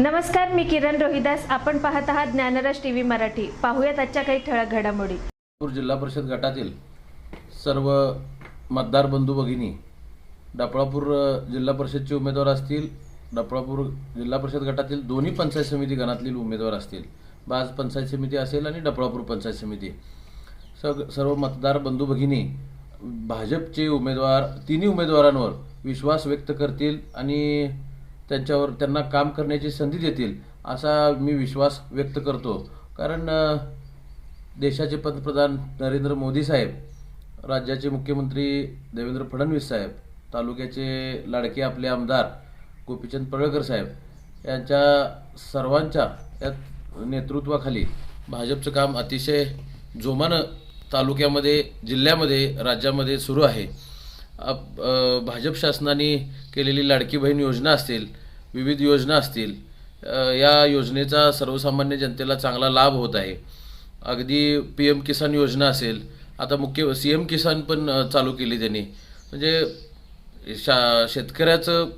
नमस्कार मी किरण रोहिदास. आपण पाहत आहात ज्ञानराज टी व्ही मराठी. पाहूयात आजच्या काही ठळक घडामोडी. नागपूर जिल्हा परिषद गटातील सर्व मतदार बंधू भगिनी डपळापूर जिल्हा परिषदचे उमेदवार असतील डपळापूर जिल्हा परिषद गटातील दोन्ही पंचायत समिती गणातील उमेदवार असतील. बाज पंचायत समिती असेल आणि डपळापूर पंचायत समिती. सग सर्व मतदार बंधू भगिनी भाजपचे उमेदवार तिन्ही उमेदवारांवर विश्वास व्यक्त करतील आणि त्यांच्यावर त्यांना काम करण्याची संधी देतील असा मी विश्वास व्यक्त करतो. कारण देशाचे पंतप्रधान नरेंद्र मोदी साहेब राज्याचे मुख्यमंत्री देवेंद्र फडणवीस साहेब तालुक्याचे लाडके आपले आमदार गोपीचंद पडळकर साहेब यांच्या सर्वांच्या या नेतृत्वाखाली भाजपचं काम अतिशय जोमानं तालुक्यामध्ये जिल्ह्यामध्ये राज्यामध्ये सुरू आहे. भाजप शासनाने केलेली लाडकी बहीण योजना असतील विविध योजना असतील या योजनेचा सर्वसामान्य जनतेला चांगला लाभ होत आहे. अगदी पी एम किसान योजना असेल आता मुख्य सी एम किसान पण चालू केली त्यांनी. म्हणजे शा शेतकऱ्याचं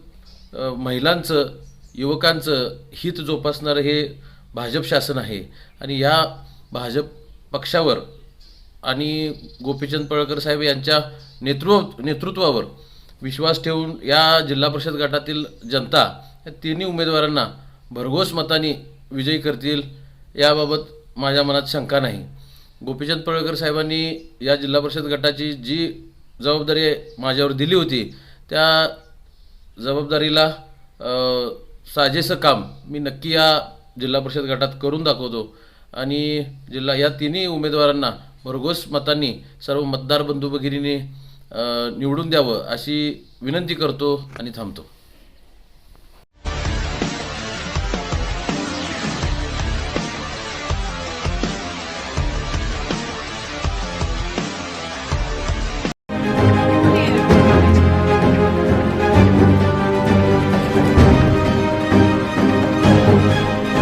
महिलांचं युवकांचं हित जोपासणारं हे भाजप शासन आहे. आणि या भाजप पक्षावर आणि गोपीचंद पळकर साहेब यांच्या नेतृत्व नेतृत्वावर विश्वास ठेवून या जिल्हा परिषद गटातील जनता या तिन्ही उमेदवारांना भरघोस मताने विजयी करतील याबाबत माझ्या मनात शंका नाही. गोपीचंद पळकर साहेबांनी या जिल्हा परिषद गटाची जी जबाबदारी माझ्यावर दिली होती त्या जबाबदारीला साजेसं काम मी नक्की या जिल्हा परिषद गटात करून दाखवतो. आणि जिल्हा या तिन्ही उमेदवारांना भरघोस मतांनी सर्व मतदार बंधू भगिनीने निवडून द्यावं अशी विनंती करतो आणि थांबतो.